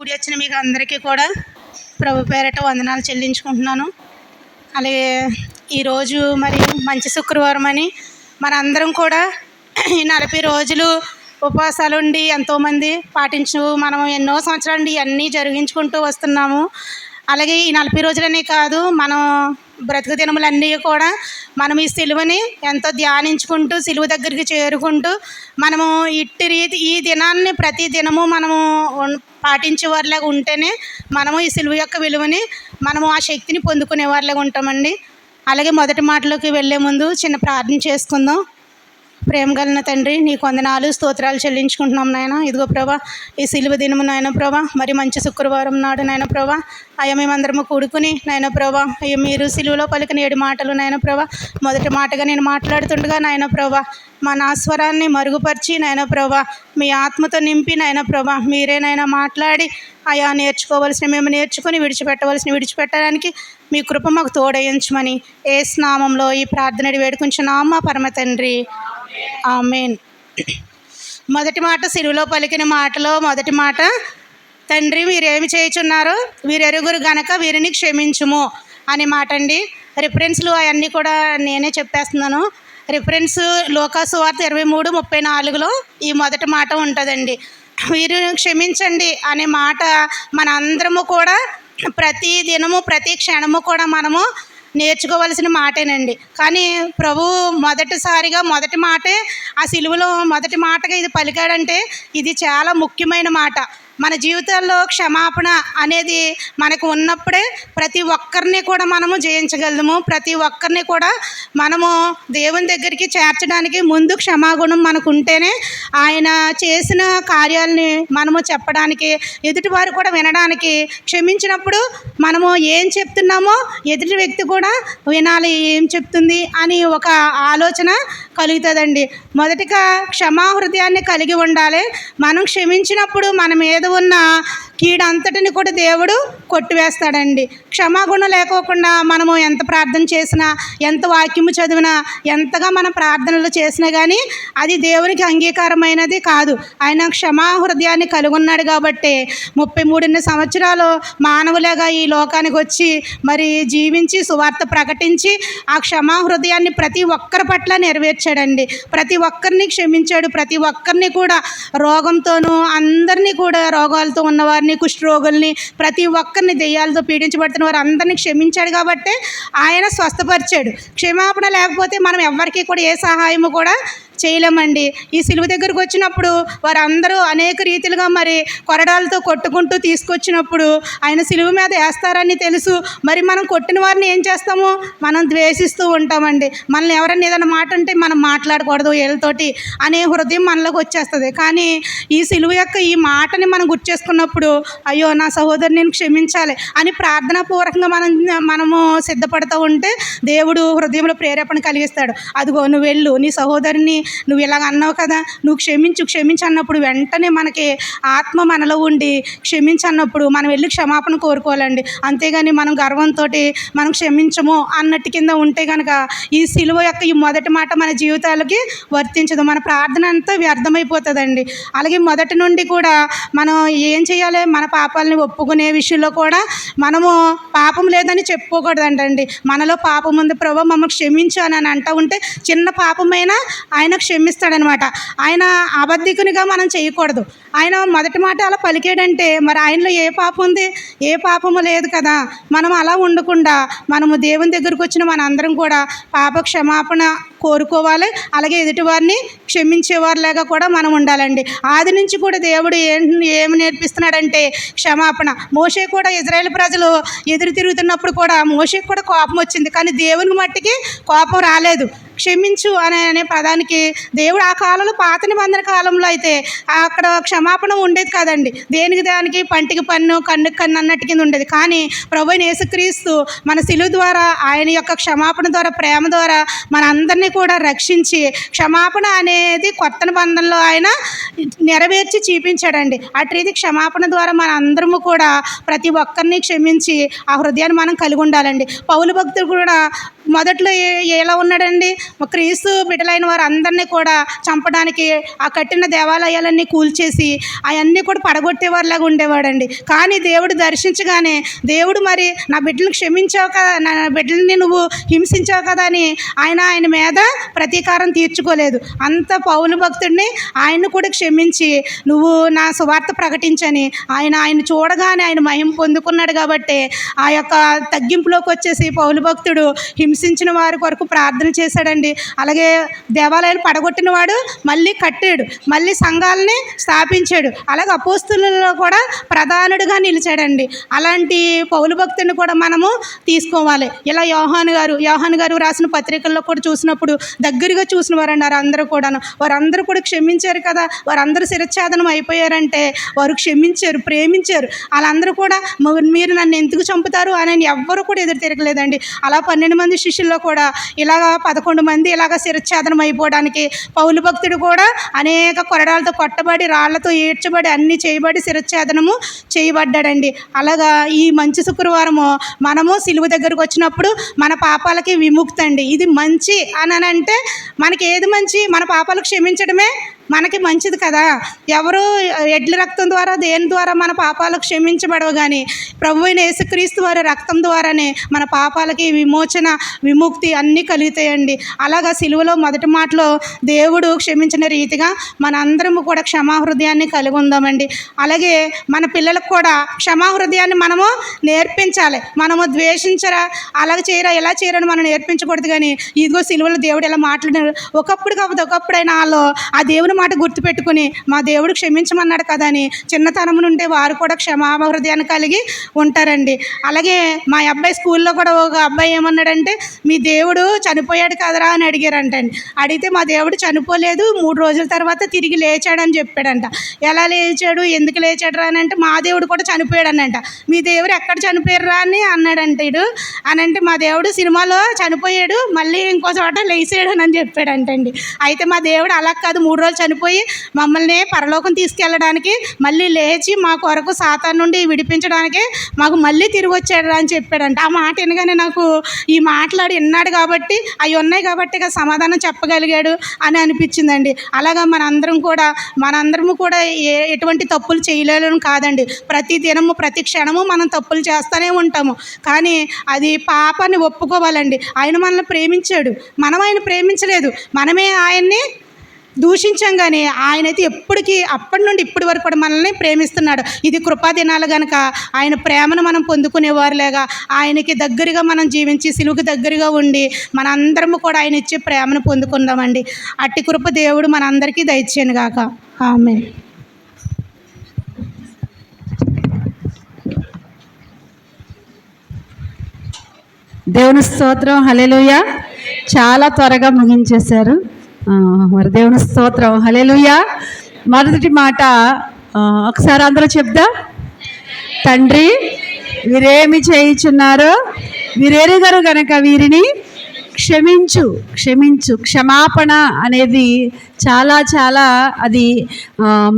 కూడి వచ్చిన మీకు అందరికీ కూడా ప్రభు పేరట వందనాలు చెల్లించుకుంటున్నాను. అలాగే ఈరోజు మరి మంచి శుక్రవారం అని మనందరం కూడా ఈ నలభై రోజులు ఉపవాసాలు ఉండి ఎంతోమంది పాటించు మనం ఎన్నో సంవత్సరాలు ఇవన్నీ జరిగించుకుంటూ వస్తున్నాము. అలాగే ఈ నలభై రోజులనే కాదు మనం బ్రతుకు దినములన్నీ కూడా మనం ఈ సిలువని ఎంతో ధ్యానించుకుంటూ సిలువ దగ్గరికి చేరుకుంటూ మనము ఇట్టి రీతి ఈ దినాన్ని ప్రతి దినము మనము పాటించేవారిలాగా పాటించే ఉంటేనే మనము ఈ సిలువ యొక్క విలువని మనము ఆ శక్తిని పొందుకునేవారిలాగా ఉంటామండి. అలాగే మొదటి మాటలోకి వెళ్ళే ముందు చిన్న ప్రార్థన చేసుకుందాం. ప్రేమ కలిగిన తండ్రి నీ కొందనాలు స్తోత్రాలు చెల్లించుకుంటున్నాం నాయన. ఇదిగో ప్రభా ఈ సిలువ దినము నాయన ప్రభా మరి మంచి శుక్రవారం నాడు నాయన ప్రభా అయ్యా మేమందరము కూడుకుని నాయన ప్రభా అయ్యా మీరు సిలువలో పలికిన ఏడు మాటలు నాయన ప్రభా మొదటి మాటగా నేను మాట్లాడుతుండగా నాయన ప్రభా మా నాస్వరాన్ని మరుగుపరిచి నాయన ప్రభా మీ ఆత్మతో నింపి నాయన ప్రభా మీరే మాట్లాడి అయా నేర్చుకోవలసిన మేము నేర్చుకుని విడిచిపెట్టవలసిన విడిచిపెట్టడానికి మీ కృప మాకు తోడయించమని ఏ స్నామంలో ఈ ప్రార్థనడి వేడుకుంటున్నాం మా పరమ తండ్రి. ఆమెన్. మొదటి మాట సిరువులో పలికిన మాటలో మొదటి మాట తండ్రి మీరేమి చేయుచున్నారో? వీరెరుగురు గనక వీరిని క్షమించుము అనే మాట అండి రిఫరెన్స్లు అవన్నీ కూడా నేనే చెప్పేస్తున్నాను. రిఫరెన్స్ లోకాసు వార్త ఇరవై మూడు ముప్పై నాలుగులో ఈ మొదటి మాట ఉంటుందండి. వీరు క్షమించండి అనే మాట మన అందరము కూడా ప్రతి దినము ప్రతి క్షణము కూడా మనము నేర్చుకోవలసిన మాటేనండి. కానీ ప్రభు మొదటిసారిగా మొదటి మాటే ఆ సిలువలో మొదటి మాటగా ఇది పలికాడంటే ఇది చాలా ముఖ్యమైన మాట. మన జీవితాల్లో క్షమాపణ అనేది మనకు ఉన్నప్పుడే ప్రతి ఒక్కరిని కూడా మనము జయించగలము. ప్రతి ఒక్కరిని కూడా మనము దేవుని దగ్గరికి చేర్చడానికి ముందు క్షమాగుణం మనకు ఉంటేనే ఆయన చేసిన కార్యాలని మనము చెప్పడానికి ఎదుటివారు కూడా వినడానికి క్షమించినప్పుడు మనము ఏం చెప్తున్నామో ఎదుటి వ్యక్తి కూడా వినాలి ఏం చెప్తుంది అని ఒక ఆలోచన కలుగుతుందండి. మొదటిగా క్షమా హృదయాన్ని కలిగి ఉండాలి. మనం క్షమించినప్పుడు మన మీద ఉన్న కీడంతటిని కూడా దేవుడు కొట్టివేస్తాడండి. క్షమాగుణం లేకోకుండా మనము ఎంత ప్రార్థన చేసినా ఎంత వాక్యము చదివినా ఎంతగా మనం ప్రార్థనలు చేసినా కానీ అది దేవునికి అంగీకారమైనది కాదు. ఆయన క్షమా హృదయాన్ని కలిగి ఉన్నాడు కాబట్టి ముప్పై మూడున్న సంవత్సరాలు మానవులుగా ఈ లోకానికి వచ్చి మరి జీవించి సువార్త ప్రకటించి ఆ క్షమా హృదయాన్ని ప్రతి ఒక్కరి పట్ల నెరవేర్చాడండి. ప్రతి ఒక్కరిని క్షమించాడు. ప్రతి ఒక్కరిని కూడా రోగంతోనూ అందరినీ కూడా రోగాలతో ఉన్నవారిని కుష్ఠరోగుల్ని ప్రతి ఒక్క ఒక్కరిని దెయ్యాలతో పీడించబడుతున్న వారు అందరినీ క్షమించాడు కాబట్టి ఆయన స్వస్థపరిచాడు. క్షమాపణ లేకపోతే మనం ఎవరికి కూడా ఏ సహాయము కూడా చేయలేమండి. ఈ సిలువ దగ్గరకు వచ్చినప్పుడు వారందరూ అనేక రీతిలుగా మరి కొరడాలతో కొట్టుకుంటూ తీసుకొచ్చినప్పుడు ఆయన సిలువ మీద వేస్తారని తెలుసు. మరి మనం కొట్టిన వారిని ఏం చేస్తాము? మనం ద్వేషిస్తూ ఉంటామండి. మనల్ని ఎవరైనా ఏదైనా మాట అంటే మనం మాట్లాడకూడదు వీళ్ళతోటి అనే హృదయం మనలోకి వచ్చేస్తుంది. కానీ ఈ సిలువ యొక్క ఈ మాటని మనం గుర్తు చేసుకున్నప్పుడు అయ్యో నా సహోదరుని నేను క్షమించాలి అని ప్రార్థనాపూర్వకంగా మనం మనము సిద్ధపడుతూ ఉంటే దేవుడు హృదయంలో ప్రేరేపణ కలిగిస్తాడు. అదిగో నువ్వు వెళ్ళు. నీ సహోదరిని నువ్వు ఇలాగ అన్నావు కదా నువ్వు క్షమించు క్షమించు అన్నప్పుడు వెంటనే మనకి ఆత్మ మనలో ఉండి క్షమించు అన్నప్పుడు మనం వెళ్ళి క్షమాపణ కోరుకోవాలండి. అంతేగాని మనం గర్వంతో మనం క్షమించము అన్నట్టు కింద ఉంటే కనుక ఈ సిలువ యొక్క ఈ మొదటి మాట మన జీవితాలకి వర్తించదు. మన ప్రార్థన అంతా వ్యర్థమైపోతుందండి. అలాగే మొదటి నుండి కూడా మనం ఏం చేయాలి? మన పాపాలని ఒప్పుకునే విషయంలో కూడా మనము పాపం లేదని చెప్పుకోకూడదంటండి. మనలో పాపం ఉంది. ప్రభు మమ్మల్ని క్షమించు అని అని అంటూ ఉంటే చిన్న పాపమైనా ఆయన క్షమిస్తాడనమాట. ఆయన అబద్ధికునిగా మనం చేయకూడదు. ఆయన మొదటి మాట అలా పలికాడంటే మరి ఆయనలో ఏ పాపం ఉంది? ఏ పాపము లేదు కదా. మనం అలా ఉండకుండా మనము దేవుని దగ్గరకు వచ్చిన మనందరం కూడా పాప క్షమాపణ కోరుకోవాలి. అలాగే ఎదుటివారిని క్షమించేవారిలాగా కూడా మనం ఉండాలండి. ఆది నుంచి కూడా దేవుడు ఏం ఏమి నేర్పిస్తున్నాడంటే క్షమాపణ. మోషే కూడా ఇజ్రాయెల్ ప్రజలు ఎదురు తిరుగుతున్నప్పుడు కూడా మోషేకి కూడా కోపం వచ్చింది. కానీ దేవుని మట్టికి కోపం రాలేదు. క్షమించు అనే అనే పదానికి దేవుడు ఆ కాలంలో పాత నిబంధన కాలంలో అయితే అక్కడ క్షమాపణ ఉండేది కాదండి. దేనికి దానికి? పంటికి పన్ను కన్నుకి కన్ను అన్నట్టు కింద ఉండేది. కానీ ప్రభు యేసుక్రీస్తు మన శిలువ ద్వారా ఆయన యొక్క క్షమాపణ ద్వారా ప్రేమ ద్వారా మన అందరినీ కూడా రక్షించి క్షమాపణ అనేది కొత్త నిబంధనలో ఆయన నెరవేర్చి చూపించాడండి. అటు రీతి క్షమాపణ ద్వారా మన అందరము కూడా ప్రతి ఒక్కరిని క్షమించి ఆ హృదయాన్ని మనం కలిగి ఉండాలండి. పౌలు భక్తులు కూడా మొదట్లో ఎలా ఉన్నాడండి? ఒక క్రీస్తు బిడ్డలైన వారు అందరినీ కూడా చంపడానికి ఆ కట్టిన దేవాలయాలన్నీ కూల్చేసి అవన్నీ కూడా పడగొట్టేవారిలాగా ఉండేవాడండి. కానీ దేవుడు దర్శించగానే దేవుడు మరి నా బిడ్డలను క్షమించావు కదా నా బిడ్డల్ని నువ్వు హింసించావు కదా అని ఆయన ఆయన మీద ప్రతీకారం తీర్చుకోలేదు. అంత పౌలు భక్తుడిని ఆయన కూడా క్షమించి నువ్వు నా సువార్త ప్రకటించని ఆయన ఆయన చూడగానే ఆయన మహిం పొందుకున్నాడు కాబట్టి ఆ యొక్క తగ్గింపులోకి వచ్చేసి పౌలు భక్తుడు హింసించిన వారి కొరకు ప్రార్థన చేశాడండి. అలాగే దేవాలయాలు పడగొట్టిన వాడు మళ్ళీ కట్టాడు. మళ్ళీ సంఘాలని స్థాపించాడు. అలాగే అపోస్తులలో కూడా ప్రధానుడిగా నిలిచాడండి. అలాంటి పౌలు భక్తుని కూడా మనము తీసుకోవాలి. ఇలా యోహాను గారు యోహాను గారు రాసిన పత్రికల్లో కూడా చూసినప్పుడు దగ్గరగా చూసిన వారు అందరూ కూడాను. వారందరూ కూడా క్షమించారు కదా. వారందరూ శిరచ్ఛేదనం అయిపోయారంటే వారు క్షమించారు ప్రేమించారు. వాళ్ళందరూ కూడా మీరు నన్ను ఎందుకు చంపుతారు అని ఎవ్వరు కూడా ఎదురు తిరగలేదండి. అలా పన్నెండు మంది శిష్యుల్లో కూడా ఇలాగ పదకొండు మంది ఇలాగ శిరఛేదనం అయిపోవడానికి పౌలు భక్తుడు కూడా అనేక కొరడాలతో కొట్టబడి రాళ్ళతో ఏడ్చబడి అన్ని చేయబడి శిరఛేదనము చేయబడ్డాడండి. అలాగా ఈ మంచి శుక్రవారము మనము సిలువ దగ్గరకు వచ్చినప్పుడు మన పాపాలకి విముక్తండి. అండి ఇది మంచి అని అంటే మనకి ఏది మంచి? మన పాపాలు క్షమించడమే మనకి మంచిది కదా. ఎవరు ఎడ్ల రక్తం ద్వారా దేని ద్వారా మన పాపాలు క్షమించబడవు కానీ ప్రభు అయిన యేసుక్రీస్తు వారి రక్తం ద్వారానే మన పాపాలకి విమోచన విముక్తి అన్నీ కలుగుతాయండి. అలాగా సిలువలో మొదటి మాటలో దేవుడు క్షమించిన రీతిగా మనందరము కూడా క్షమాహృదయాన్ని కలిగి ఉందామండి. అలాగే మన పిల్లలకు కూడా క్షమాహృదయాన్ని మనము నేర్పించాలి. మనము ద్వేషించరా అలాగ చేయరా ఎలా చేయరని మనం నేర్పించకూడదు కానీ ఇదిగో సిలువలో దేవుడు ఎలా మాట్లాడారు ఒకప్పుడు కాకపోతే ఒకప్పుడైనా వాళ్ళు ఆ దేవుని మాట గుర్తుపెట్టుకుని మా దేవుడు క్షమించమన్నాడు కదా అని చిన్నతనం నుండే వారు కూడా క్షమాభ హృదయాన్ని కలిగి ఉంటారండి. అలాగే మా అబ్బాయి స్కూల్లో కూడా ఒక అబ్బాయి ఏమన్నాడంటే మీ దేవుడు చనిపోయాడు కదరా అని అడిగారంటండి. అడిగితే మా దేవుడు చనిపోలేదు మూడు రోజుల తర్వాత తిరిగి లేచాడని చెప్పాడంట. ఎలా లేచాడు? ఎందుకు లేచాడు రా అని అంటే మా దేవుడు కూడా చనిపోయాడు అనంట మీ దేవుడు ఎక్కడ చనిపోయారు రా అని అన్నాడంట ఇడు. అని అంటే మా దేవుడు సినిమాలో చనిపోయాడు మళ్ళీ ఇంకో చోట లేచాడు అని చెప్పాడంటండి. అయితే మా దేవుడు అలా కాదు మూడు రోజులు చనిపోయి మమ్మల్ని పరలోకం తీసుకెళ్ళడానికి మళ్ళీ లేచి మా కొరకు సాతాన్ నుండి విడిపించడానికి మాకు మళ్ళీ తిరిగి వచ్చాడు అని చెప్పాడంట. ఆ మాట వినగానే నాకు ఈ మాట్లాడి విన్నాడు కాబట్టి అవి ఉన్నాయి కాబట్టి ఇక సమాధానం చెప్పగలిగాడు అని అనిపించిందండి. అలాగా మనందరం కూడా మనందరము కూడా ఏ ఎటువంటి తప్పులు చేయలేము కాదండి. ప్రతి దినము ప్రతి క్షణము మనం తప్పులు చేస్తూనే ఉంటాము. కానీ అది పాపాన్ని ఒప్పుకోవాలండి. ఆయన మనల్ని ప్రేమించాడు. మనం ఆయన ప్రేమించలేదు. మనమే ఆయన్ని దూషించంగానే ఆయన అయితే ఎప్పటికీ అప్పటి నుండి ఇప్పటి వరకు కూడా మనల్ని ప్రేమిస్తున్నాడు. ఇది కృపా దినాలు కనుక ఆయన ప్రేమను మనం పొందుకునేవారులేగా ఆయనకి దగ్గరగా మనం జీవించి సిలువుకి దగ్గరగా ఉండి మనందరము కూడా ఆయన ఇచ్చే ప్రేమను పొందుకుందామండి. అట్టి కృప దేవుడు మనందరికీ దయచేయను గాక. ఆమె దేవుని స్తోత్రం హలెలుయ చాలా త్వరగా ముగించేశారు. మరి దేవుని స్తోత్రం. హలెలుయ మొదటి మాట ఒకసారి అందరూ చెప్దా? తండ్రి వీరేమి చేయించున్నారో వీరెరుగరు గనక వీరిని క్షమించు క్షమించు క్షమాపణ అనేది చాలా చాలా అది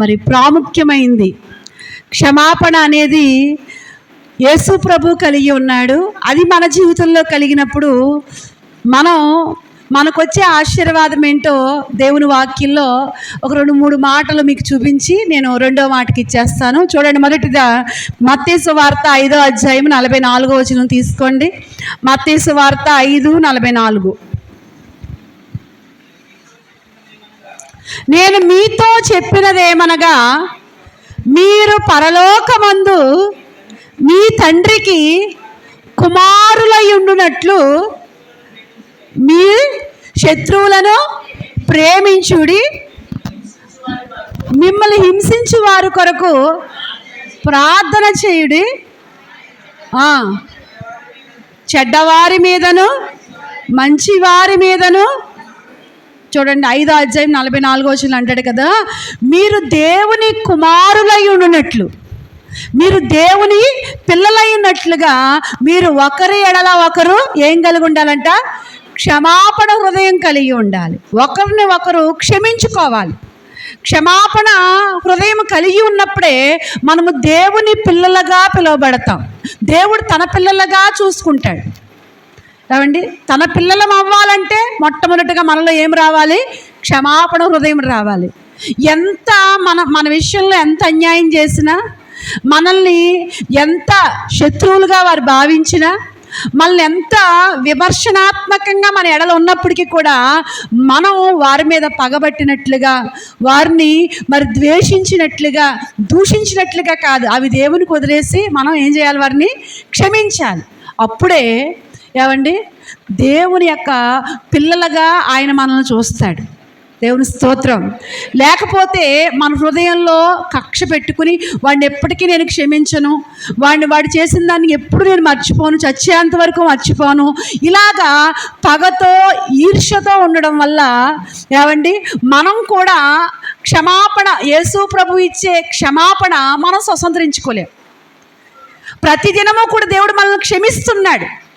మరి ప్రాముఖ్యమైంది. క్షమాపణ అనేది యేసు ప్రభు కలిగి ఉన్నాడు. అది మన జీవితంలో కలిగినప్పుడు మనం మనకొచ్చే ఆశీర్వాదం ఏంటో దేవుని వాక్యంలో ఒక రెండు మూడు మాటలు మీకు చూపించి నేను రెండో మాటకి ఇచ్చేస్తాను. చూడండి మొదటిగా మత్తేసు వార్త ఐదో అధ్యాయం నలభై నాలుగో వచనం తీసుకోండి. మత్తేసు వార్త ఐదు నలభై నాలుగు. నేను మీతో చెప్పినదేమనగా మీరు పరలోకమందు మీ తండ్రికి కుమారులై ఉండునట్లు మీ శత్రువులను ప్రేమించుడి మిమ్మల్ని హింసించు వారి కొరకు ప్రార్థన చేయుడి. చెడ్డవారి మీదను మంచివారి మీదను చూడండి ఐదో అధ్యాయం నలభై నాలుగో వచ్చిన అంటాడు కదా మీరు దేవుని కుమారులై ఉండునట్లు మీరు దేవుని పిల్లలై ఉన్నట్లుగా మీరు ఒకరి ఎడల ఒకరు ఏం కలిగి ఉండాలంట? క్షమాపణ హృదయం కలిగి ఉండాలి. ఒకరిని ఒకరు క్షమించుకోవాలి. క్షమాపణ హృదయం కలిగి ఉన్నప్పుడే మనము దేవుని పిల్లలుగా పిలువబడతాం. దేవుడు తన పిల్లలుగా చూసుకుంటాడు. ఏమండి? తన పిల్లలం అవ్వాలంటే మొట్టమొదటిగా మనలో ఏం రావాలి? క్షమాపణ హృదయం రావాలి. ఎంత మన మన విషయంలో ఎంత అన్యాయం చేసినా మనల్ని ఎంత శత్రువులుగా వారు భావించినా మనల్ని ఎంత విమర్శనాత్మకంగా మన ఎడలు ఉన్నప్పటికీ కూడా మనం వారి మీద పగబట్టినట్లుగా వారిని మరి ద్వేషించినట్లుగా దూషించినట్లుగా కాదు. అవి దేవునికి వదిలేసి మనం ఏం చేయాలి వారిని? క్షమించాలి. అప్పుడే ఏమండి? దేవుని యొక్క పిల్లలుగా ఆయన మనల్ని చూస్తాడు. దేవుని స్తోత్రం. లేకపోతే మన హృదయంలో కక్ష పెట్టుకుని వాడిని ఎప్పటికీ నేను క్షమించను. వాడిని వాడు చేసిన దాన్ని ఎప్పుడు నేను మర్చిపోను. చచ్చేంత వరకు మర్చిపోను. ఇలాగా పగతో ఈర్ష్యతో ఉండడం వల్ల ఏమండి? మనం కూడా క్షమాపణ యేసు ప్రభు ఇచ్చే క్షమాపణ మనం స్వతంత్రించుకోలేం. ప్రతిదినము కూడా దేవుడు మనల్ని క్షమిస్తున్నాడు.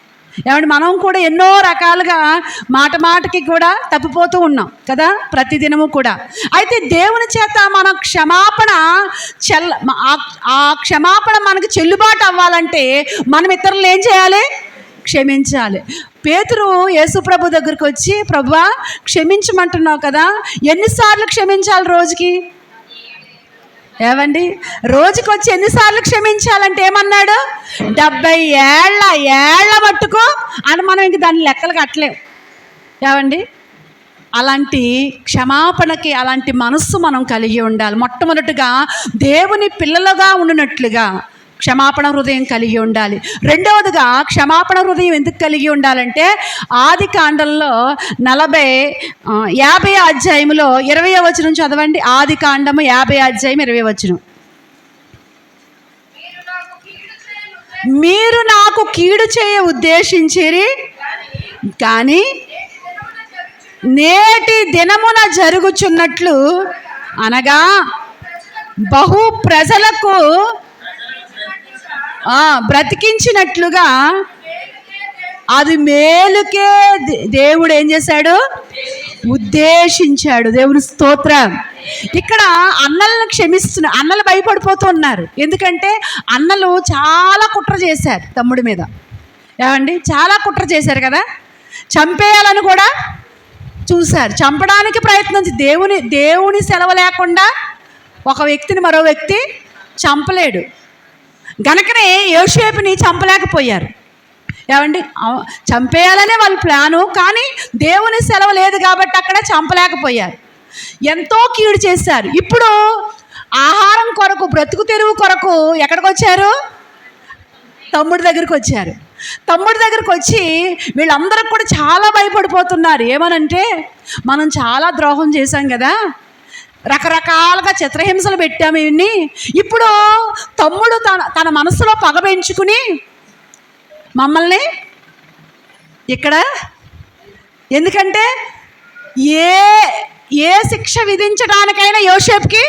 ఏమంటే మనం కూడా ఎన్నో రకాలుగా మాట మాటకి కూడా తప్పిపోతూ ఉన్నాం కదా ప్రతిదినము కూడా. అయితే దేవుని చేత మన క్షమాపణ చెల్ ఆ- క్షమాపణ మనకు చెల్లుబాటు అవ్వాలంటే మనం ఇతరులు ఏం చేయాలి? క్షమించాలి. పేతురు యేసుప్రభు దగ్గరికి వచ్చి ప్రభా క్షమించమంటున్నావు కదా ఎన్నిసార్లు క్షమించాలి రోజుకి? ఏమండి రోజుకి వచ్చి ఎన్నిసార్లు క్షమించాలంటే ఏమన్నాడు? డెబ్బై ఏళ్ళ ఏళ్ళ మట్టుకు అని మనం ఇంక దాన్ని లెక్కలు కట్టలేం. ఏమండి అలాంటి క్షమాపణకి అలాంటి మనస్సు మనం కలిగి ఉండాలి. మొట్టమొదటిగా దేవుని పిల్లలుగా ఉండినట్లుగా క్షమాపణ హృదయం కలిగి ఉండాలి. రెండవదిగా క్షమాపణ హృదయం ఎందుకు కలిగి ఉండాలంటే ఆది కాండంలో నలభై యాభై అధ్యాయంలో ఇరవై వచనం చదవండి. ఆది కాండము యాభై అధ్యాయం ఇరవై వచనం. మీరు నాకు కీడు చేయ ఉద్దేశించిరి కానీ నేటి దినమున జరుగుచున్నట్లు అనగా బహు ప్రజలకు బ్రతికించినట్లుగా అది మేలుకే దే- దేవుడు ఏం చేశాడు? ఉద్దేశించాడు. దేవుని స్తోత్రం. ఇక్కడ అన్నలను క్షమిస్తున్న అన్నలు భయపడిపోతున్నారు ఎందుకంటే అన్నలు చాలా కుట్ర చేశారు తమ్ముడి మీద. ఏమండి? చాలా కుట్ర చేశారు కదా? చంపేయాలని కూడా చూశారు. చంపడానికి ప్రయత్నించి దేవుని దేవుని సెలవు లేకుండా ఒక వ్యక్తిని మరో వ్యక్తి చంపలేడు. గనకనే యోసేపుని చంపలేకపోయారు. ఏమండి? చంపేయాలనే వాళ్ళ ప్లాను కానీ దేవుని సెలవు లేదు కాబట్టి అక్కడ చంపలేకపోయారు. ఎంతో కీడు చేశారు. ఇప్పుడు ఆహారం కొరకు బ్రతుకు తెరువు కొరకు ఎక్కడికి వచ్చారు తమ్ముడి దగ్గరికి వచ్చారు. తమ్ముడి దగ్గరికి వచ్చి వీళ్ళందరూ కూడా చాలా భయపడిపోతున్నారు. ఏమనంటే మనం చాలా ద్రోహం చేశాం కదా రకరకాలుగా చిత్రహింసలు పెట్టాము ఇవన్నీ. ఇప్పుడు తమ్ముడు తన తన మనసులో పగ పెంచుకుని మమ్మల్ని ఇక్కడ ఎందుకంటే ఏ ఏ శిక్ష విధించడానికైనా యోషేప్కి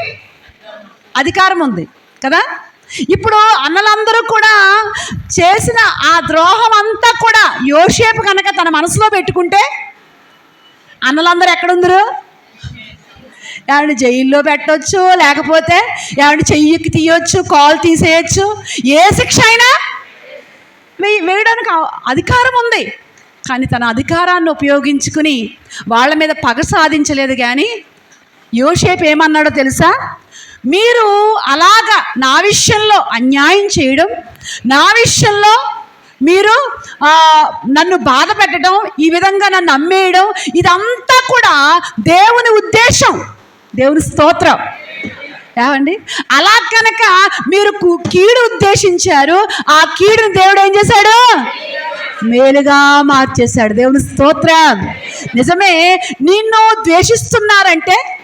అధికారం ఉంది కదా? ఇప్పుడు అన్నలందరూ కూడా చేసిన ఆ ద్రోహం అంతా కూడా యోషేపు కనుక తన మనసులో పెట్టుకుంటే అన్నలందరూ ఎక్కడుందరు? ఆవిడ జైల్లో పెట్టొచ్చు లేకపోతే ఆవిడ చెయ్యికి తీయొచ్చు కాల్ తీసేయచ్చు ఏ శిక్ష అయినా వేయడానికి అధికారం ఉంది. కానీ తన అధికారాన్ని ఉపయోగించుకుని వాళ్ళ మీద పగ సాధించలేదు కానీ యోషేపు ఏమన్నాడో తెలుసా? మీరు అలాగా నా విషయంలో అన్యాయం చేయడం నా విషయంలో మీరు నన్ను బాధ పెట్టడం ఈ విధంగా నన్ను అమ్మేయడం ఇదంతా కూడా దేవుని ఉద్దేశం. దేవుని స్తోత్రం. ఏమండి? అలా కనుక మీరు కు- కీడు ఉద్దేశించారు ఆ కీడును దేవుడు ఏం చేశాడు? మేలుగా మార్చేశాడు. దేవుని స్తోత్రం. నిజమే నిన్ను ద్వేషిస్తున్నారంటే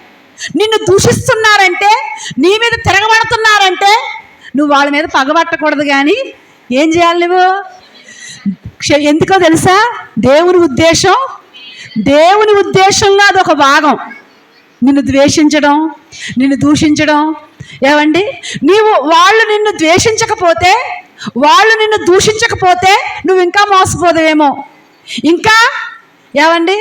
నిన్ను దూషిస్తున్నారంటే నీ మీద తిరగబడుతున్నారంటే నువ్వు వాళ్ళ మీద పగబట్టకూడదు కానీ ఏం చేయాలి నువ్వు? ఎందుకో తెలుసా? దేవుని ఉద్దేశం దేవుని ఉద్దేశంలో అదొక భాగం. నిన్ను ద్వేషించడం నిన్ను దూషించడం. ఏమండి నీవు వాళ్ళు నిన్ను ద్వేషించకపోతే వాళ్ళు నిన్ను దూషించకపోతే నువ్వు ఇంకా మోసపోదేమో. ఇంకా ఏమండి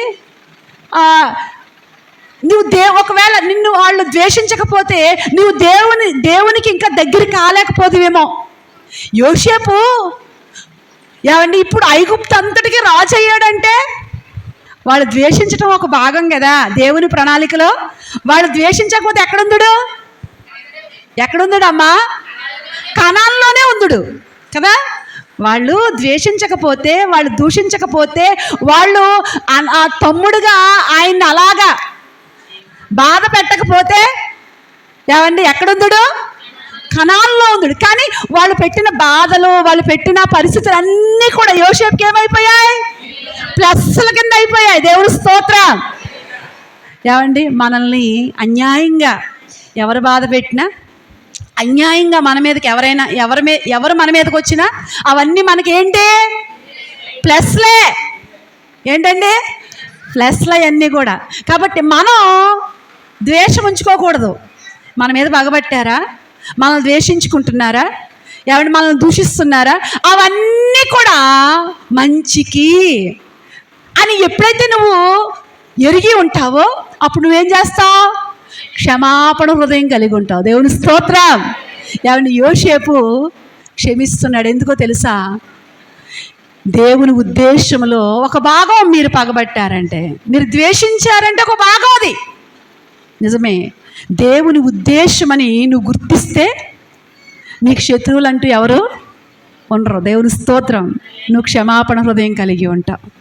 నువ్వు దే ఒకవేళ నిన్ను వాళ్ళు ద్వేషించకపోతే నువ్వు దేవుని దేవునికి ఇంకా దగ్గర కాలేకపోదువేమో యోసేపు ఏమండి ఇప్పుడు ఐగుప్తు అంతటికి రాజయ్యాడంటే వాళ్ళు ద్వేషించటం ఒక భాగం కదా దేవుని ప్రణాళికలో. వాళ్ళు ద్వేషించకపోతే ఎక్కడుందుడు? ఎక్కడుందుడు అమ్మా కణాల్లోనే ఉందుడు కదా. వాళ్ళు ద్వేషించకపోతే వాళ్ళు దూషించకపోతే వాళ్ళు ఆ- తమ్ముడుగా ఆయన్ని అలాగా బాధ పెట్టకపోతే ఏమండి? ఎక్కడుందుడు? కణాల్లో ఉందుడు. కానీ వాళ్ళు పెట్టిన బాధలు వాళ్ళు పెట్టిన పరిస్థితులు అన్నీ కూడా యోసేపుకి ఏమైపోయాయి? ప్లస్ల కింద అయిపోయాయి. దేవుడు స్తోత్రం. ఏమండి? మనల్ని అన్యాయంగా ఎవరు బాధ పెట్టినా అన్యాయంగా మన మీదకి ఎవరైనా ఎవరి మీద ఎవరు మన మీదకి వచ్చినా అవన్నీ మనకి ఏంటి ప్లస్లే. ఏంటండి? ప్లస్లే అన్నీ కూడా. కాబట్టి మనం ద్వేషం ఉంచుకోకూడదు. మన మీద పగబట్టారా? మనల్ని ద్వేషించుకుంటున్నారా? ఎవరి మనల్ని దూషిస్తున్నారా? అవన్నీ కూడా మంచికి అని ఎప్పుడైతే నువ్వు ఎరిగి ఉంటావో అప్పుడు నువ్వేం చేస్తావు? క్షమాపణ హృదయం కలిగి ఉంటావు. దేవుని స్తోత్రం. ఎవరిని యోసేపు క్షమిస్తున్నాడు. ఎందుకో తెలుసా? దేవుని ఉద్దేశంలో ఒక భాగం మీరు పగబట్టారంటే మీరు ద్వేషించారంటే ఒక భాగం అది. నిజమే. దేవుని ఉద్దేశమని నువ్వు గుర్తిస్తే నీకు శత్రువులు అంటూ ఎవరు ఉండరు. దేవుని స్తోత్రం. నువ్వు క్షమాపణ హృదయం కలిగి ఉంటావు.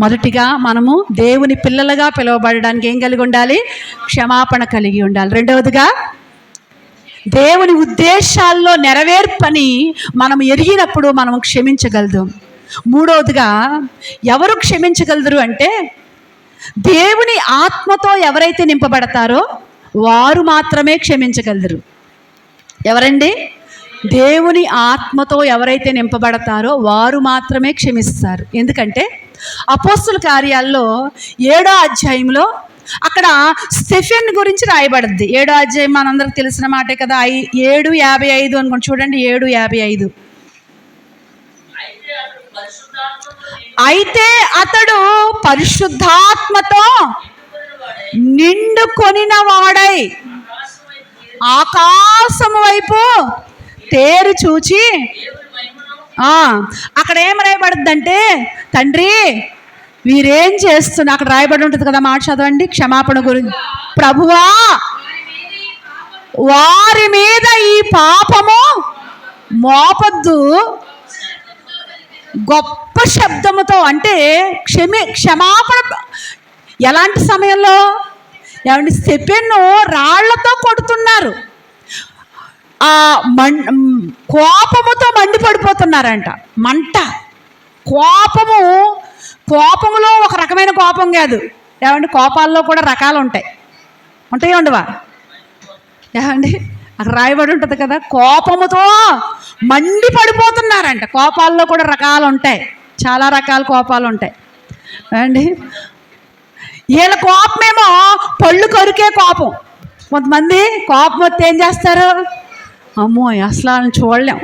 మొదటిగా మనము దేవుని పిల్లలుగా పిలువబడడానికి ఏం కలిగి ఉండాలి? క్షమాపణ కలిగి ఉండాలి. రెండవదిగా దేవుని ఉద్దేశాల్లో నెరవేర్పని మనం ఎరిగినప్పుడు మనం క్షమించగలదు. మూడవదిగా ఎవరు క్షమించగలరు అంటే దేవుని ఆత్మతో ఎవరైతే నింపబడతారో వారు మాత్రమే క్షమించగలరు. ఎవరండి? దేవుని ఆత్మతో ఎవరైతే నింపబడతారో వారు మాత్రమే క్షమిస్తారు. ఎందుకంటే అపోస్తుల కార్యాల్లో ఏడో అధ్యాయంలో అక్కడ స్టెఫెన్ గురించి రాయబడుద్ది ఏడో అధ్యాయం మనందరికి తెలిసిన మాటే కదా. ఐ ఏడు యాభై ఐదు అనుకోండి. చూడండి ఏడు యాభై ఐదు. అయితే అతడు పరిశుద్ధాత్మతో నిండుకొనిన వాడై ఆకాశము వైపు తేరు చూచి అక్కడ ఏం రాయబడుద్దంటే తండ్రి వీరేం చేస్తున్నా అక్కడ రాయబడి ఉంటుంది కదా మాట చదవండి క్షమాపణ గురించి ప్రభువా వారి మీద ఈ పాపము మోపద్దు. గొప్ప శబ్దముతో అంటే క్షమి క్షమాపణ ఎలాంటి సమయంలో? ఏమంటే స్టెపెన్ను రాళ్ళతో కొడుతున్నారు. ఆ మం కోపముతో మండిపడిపోతున్నారంట. మంట. కోపము కోపములో ఒక రకమైన కోపం కాదు. ఏమంటే కోపాల్లో కూడా రకాలు ఉంటాయి ఉంటాయి ఉండవా? ఏమండి? అక్కడ రాయబడి ఉంటుంది కదా? కోపముతో మండి పడిపోతున్నారంట కోపాల్లో కూడా రకాలు ఉంటాయి చాలా రకాల కోపాలు ఉంటాయి ఏమండి? వీళ్ళ కోపమేమో పళ్ళు కొరికే కోపం. కొంతమంది కోపం వస్తే ఏం చేస్తారు? అమ్మో అసలు అని చూడలేం.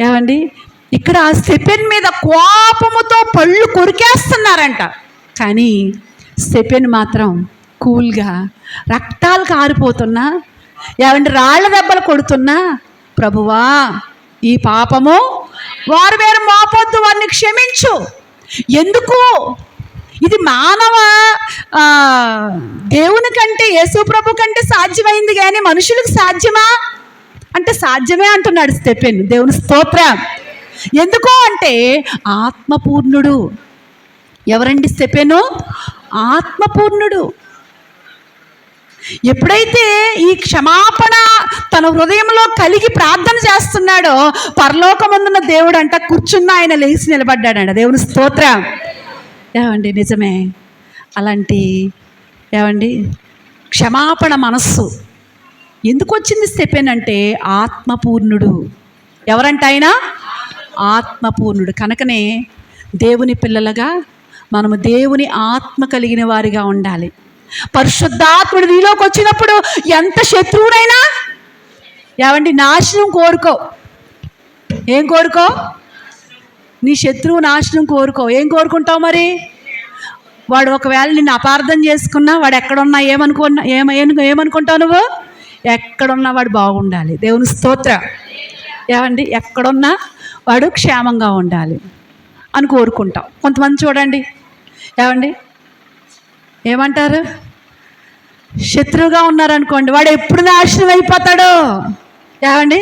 ఏమండి? ఇక్కడ సెపెన్ మీద కోపముతో పళ్ళు కొరికేస్తున్నారంట. కానీ సెపెన్ మాత్రం కూల్గా రక్తాలు కారిపోతున్నా ఏమంటే రాళ్ళ దెబ్బలు కొడుతున్నా ప్రభువా ఈ పాపము వారు వేరు మోపొద్దు వారిని క్షమించు. ఎందుకు? ఇది మానవ దేవుని కంటే యేసు ప్రభు కంటే సాధ్యమైంది కానీ మనుషులకు సాధ్యమా? అంటే సాధ్యమే అంటున్నాడు స్టెపెన్ దేవుని స్తోత్రం. ఎందుకు అంటే ఆత్మపూర్ణుడు. ఎవరండి స్టెపెను ఆత్మపూర్ణుడు. ఎప్పుడైతే ఈ క్షమాపణ తన హృదయంలో కలిగి ప్రార్థన చేస్తున్నాడో పరలోకమందున్న దేవుడు అంట కూర్చున్న ఆయన లేచి నిలబడ్డాడంట. దేవుని స్తోత్రం. ఏమండి? నిజమే. అలాంటి ఏమండి? క్షమాపణ మనస్సు. ఎందుకు వచ్చింది స్టెపెన్ అంటే ఆత్మపూర్ణుడు. ఎవరంట ఆయన? ఆత్మపూర్ణుడు. కనుకనే దేవుని పిల్లలుగా మనము దేవుని ఆత్మ కలిగిన వారిగా ఉండాలి. పరిశుద్ధాత్ముడు నీలోకి వచ్చినప్పుడు ఎంత శత్రువునైనా ఏమండి? నాశనం కోరుకో. ఏం కోరుకో? నీ శత్రువు నాశనం కోరుకో. ఏం కోరుకుంటావు మరి? వాడు ఒకవేళ నిన్ను అపార్థం చేసుకున్నా వాడు ఎక్కడున్నా ఏమనుకున్నా ఏమ ఏమనుకుంటావు నువ్వు? ఎక్కడున్నా వాడు బాగుండాలి. దేవుని స్తోత్ర. ఏమండి? ఎక్కడున్నా వాడు క్షేమంగా ఉండాలి అని కోరుకుంటాం. కొంతమంది చూడండి. ఏమండి? ఏమంటారు? శత్రువుగా ఉన్నారనుకోండి వాడు ఎప్పుడు నాశనం అయిపోతాడు? ఏమండి?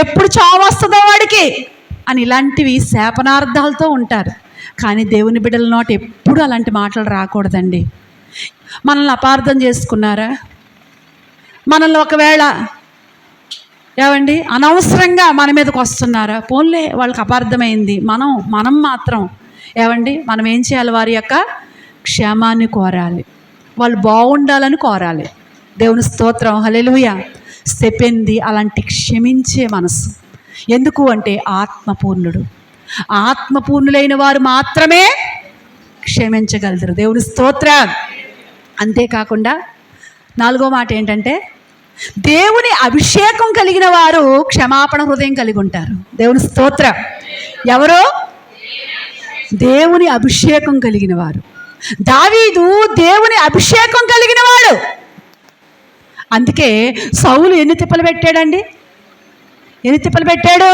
ఎప్పుడు చావు వస్తుందో వాడికి. అని ఇలాంటివి శాపనార్థాలతో ఉంటారు. కానీ దేవుని బిడ్డల నోట ఎప్పుడు అలాంటి మాటలు రాకూడదండి. మనల్ని అపార్థం చేసుకున్నారా? మనల్ని ఒకవేళ ఏమండి? అనవసరంగా మన మీదకి వస్తున్నారా? పోన్లే వాళ్ళకి అపార్థమైంది. మనం మనం మాత్రం ఏమండి? మనం ఏం చేయాలి? వారి యొక్క క్షేమాన్ని కోరాలి. వాళ్ళు బాగుండాలని కోరాలి. దేవుని స్తోత్రం హల్లెలూయా. సెపెంది అలాంటి క్షమించే మనసు. ఎందుకు అంటే ఆత్మపూర్ణుడు. ఆత్మపూర్ణులైన వారు మాత్రమే క్షమించగలుగుతారు దేవుని స్తోత్ర. అంతేకాకుండా నాలుగో మాట ఏంటంటే దేవుని అభిషేకం కలిగిన వారు క్షమాపణ హృదయం కలిగి ఉంటారు. దేవుని స్తోత్ర. ఎవరు? దేవుని అభిషేకం కలిగిన వారు. దావీదు దేవుని అభిషేకం కలిగిన వాడు. అందుకే సౌలు ఎన్ని తిప్పలు పెట్టాడండి? ఎన్ని తిప్పలు పెట్టాడు?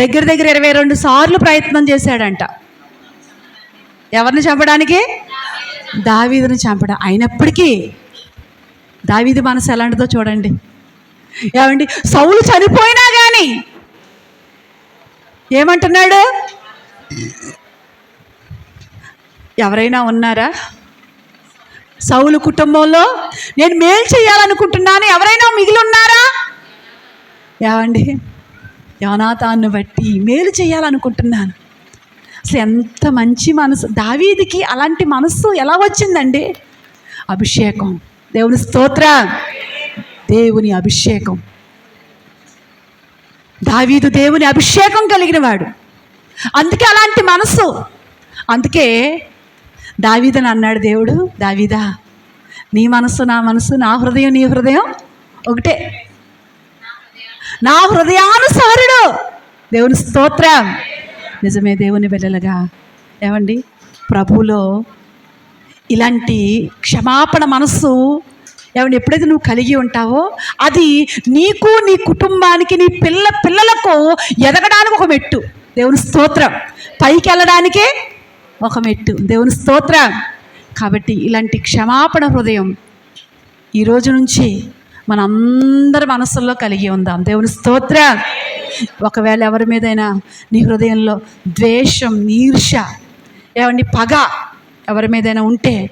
దగ్గర దగ్గర ఇరవై రెండు సార్లు ప్రయత్నం చేశాడంట. ఎవరిని చంపడానికి? దావీదుని చంపడం అయినప్పటికీ దావీదు మనసు ఎలాంటిదో చూడండి. ఏమండి? సౌలు చనిపోయినా కానీ ఏమంటున్నాడు? ఎవరైనా ఉన్నారా? సౌలు కుటుంబంలో నేను మేలు చేయాలనుకుంటున్నాను. ఎవరైనా మిగిలి ఉన్నారా ఏమండి? యోనాథాన్ని బట్టి మేలు చేయాలనుకుంటున్నాను. అసలు ఎంత మంచి మనసు. దావీదికి అలాంటి మనస్సు ఎలా వచ్చిందండి? అభిషేకం. దేవుని స్తోత్ర. దేవుని అభిషేకం. దావీదు దేవుని అభిషేకం కలిగిన వాడు అందుకే అలాంటి మనస్సు. అందుకే దావీదని అన్నాడు దేవుడు దావీదా నీ మనస్సు నా మనసు నా హృదయం నీ హృదయం ఒకటే. నా హృదయానుసారుడు. దేవుని స్తోత్రం. నిజమే దేవుని బిడ్డలుగా ఏమండి? ప్రభువులో ఇలాంటి క్షమాపణ మనస్సు ఏమండి ఎప్పుడైతే నువ్వు కలిగి ఉంటావో అది నీకు నీ కుటుంబానికి నీ పిల్ల పిల్లలకు ఎదగడానికి ఒక మెట్టు. దేవుని స్తోత్రం. పైకి వెళ్ళడానికే ఒక మెట్టు దేవుని స్తోత్ర. కాబట్టి ఇలాంటి క్షమాపణ హృదయం ఈ రోజు నుంచి మనందరి మనసుల్లో కలిగి ఉందాం. దేవుని స్తోత్ర. ఒకవేళ ఎవరి మీదైనా నీ హృదయంలో ద్వేషం ఈర్ష ఏమండి పగ ఎవరి మీదైనా ఉంటే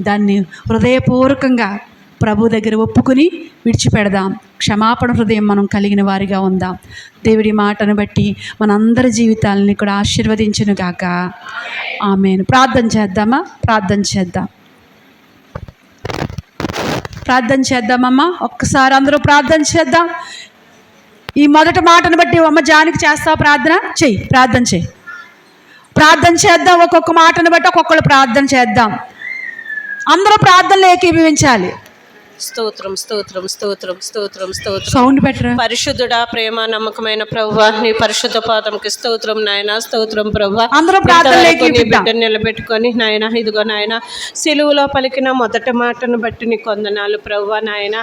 దాన్ని హృదయపూర్వకంగా ప్రభు దగ్గర ఒప్పుకుని విడిచిపెడదాం. క్షమాపణ హృదయం మనం కలిగిన వారిగా ఉందాం. దేవుడి మాటను బట్టి మనందరి జీవితాలని కూడా ఆశీర్వదించును గాక. ఆమెను. ప్రార్థన చేద్దామా? ప్రార్థన చేద్దాం. ప్రార్థన చేద్దామమ్మా. ఒక్కసారి అందరూ ప్రార్థన చేద్దాం. ఈ మొదటి మాటను బట్టి అమ్మ జానికి చేస్తావు ప్రార్థన? చెయ్యి. ప్రార్థన చెయ్యి. ప్రార్థన చేద్దాం. ఒక్కొక్క మాటను బట్టి ఒక్కొక్కరు ప్రార్థన చేద్దాం. అందరూ ప్రార్థనలు ఏకీభవించాలి. స్తోత్రం స్తోత్రం స్తోత్రం స్తోత్రం స్తోత్రం. సౌండ్ పెట్టరా పరిశుద్ధుడా ప్రేమ నమ్మకమైన ప్రభు నీ పరిశుద్ధ పాదంకి స్తోత్రం నాయన స్తోత్రం ప్రభు అందరూ. బిడ్డను నిలబెట్టుకొని నాయన ఇదిగో నాయన సిలువలో పలికిన మొదటి మాటను బట్టి నీ కొందనాలు ప్రభు నాయన.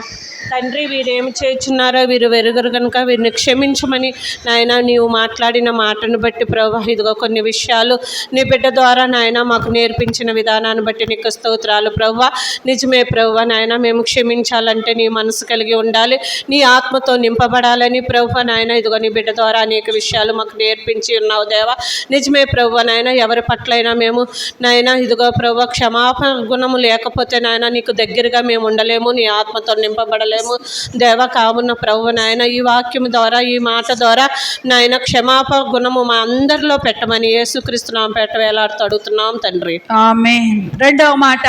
తండ్రి వీరేమి చేస్తున్నారో వీరు వెరుగరు కనుక వీరిని క్షమించమని నాయన నీవు మాట్లాడిన మాటను బట్టి ప్రభు ఇదిగో కొన్ని విషయాలు నీ బిడ్డ ద్వారా నాయన మాకు నేర్పించిన విధానాన్ని బట్టి నీకు స్తోత్రాలు ప్రభు నిజమే ప్రభు నాయన మేము క్షమించాలంటే నీ మనసు కలిగి ఉండాలి. నీ ఆత్మతో నింపబడాలని ప్రభు నాయన ఇదిగో నీ బిడ్డ ద్వారా అనేక విషయాలు మాకు నేర్పించి ఉన్నావు దేవా. నిజమే ప్రభు నాయన ఎవరి పట్లైనా మేము నాయన ఇదిగో ప్రభు క్షమాపణ గుణము లేకపోతే నాయన నీకు దగ్గరగా మేము ఉండలేము నీ ఆత్మతో నింపబడలేము. దేవ కావున ప్రభు నాయన ఈ వాక్యం ద్వారా ఈ మాట ద్వారా నాయన క్షమాపణ గుణము మా అందరిలో పెట్టమని యేసుక్రీస్తు నామ పెట్ట వేలాడుతూ అడుగుతున్నాం తండ్రి. ఆమె రెండవ మాట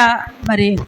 మరి